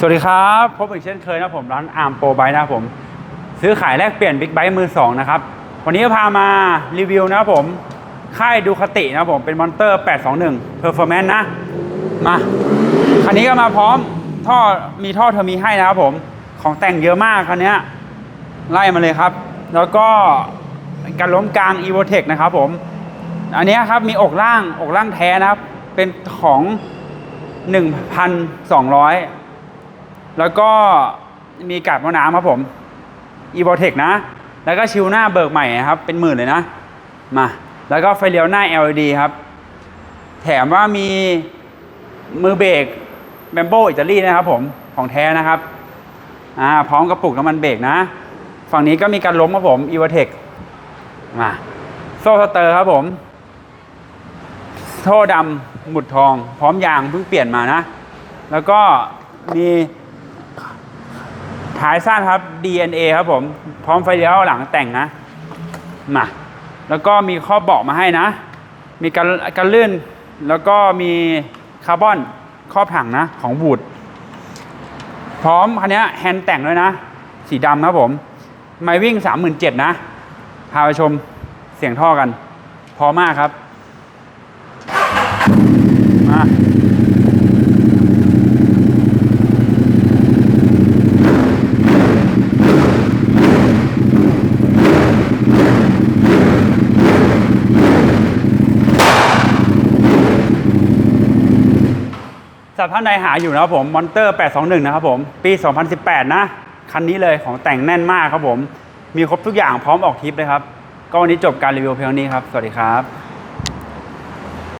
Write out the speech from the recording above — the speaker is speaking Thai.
สวัสดีครับ พบอีกเช่นเคยนะผมร้านอาร์มโปรไบนะผม ซื้อขายแลกเปลี่ยนบิ๊กไบค์มือสองนะครับ วันนี้พามารีวิวนะผม ค่ายดูคตินะผมเป็นมอนเตอร์ 821 Performance นะ มา คันนี้ก็มาพร้อมท่อมีท่อเทอร์มีให้นะครับผม ของแต่งเยอะมากคันนี้ไล่มาเลยครับ แล้วก็การล้มกลาง e v o t e c นะครับผม อันนี้ครับมีอกล่างอกล่างแท้นะครับ เป็นของ 1,200 แล้วก็มีกาดมะน้ำครับผม e v o t e c นะ แล้วก็ชิวหน้าเบิกใหม่ครับ เป็นหมื่นเลยนะ มา แล้วก็ไฟเลี้ยวหน้า LED ครับ แถมว่ามีมือเบรกแบมโบอิตาลีนะครับผมของแท้นะครับ อ่า พร้อมกระปุกน้ำมันเบรกนะ ฝั่งนี้ก็มีการล้มครับผม e v o t e c มาโซ่สเตอร์ครับผมโท่ดำหมุดทอง พร้อมยางเพิ่งเปลี่ยนมานะ แล้วก็มี ท้ายสั้นครับ DNA ครับผม พร้อมไฟเลี้ยวหลังแต่งนะ มา แล้วก็มีข้อเบาะมาให้นะ มีการการลื่น แล้วก็มีคาร์บอนครอบถังนะ ของบูดพร้อมคันนี้แฮนด์แต่งด้วยนะ สีดำครับผม ไม่วิ่ง 37,000นะ พาไปชมเสียงท่อกัน พอมากครับ สำหรับท่านใดหาอยู่นะครับผมมอนเตอร์ 821 นะครับผม ปี 2018 นะ คันนี้เลยของแต่งแน่นมากครับผม มีครบทุกอย่างพร้อมออกทริปเลยครับ ก็วันนี้จบการรีวิวเพียงนี้ครับ สวัสดีครับ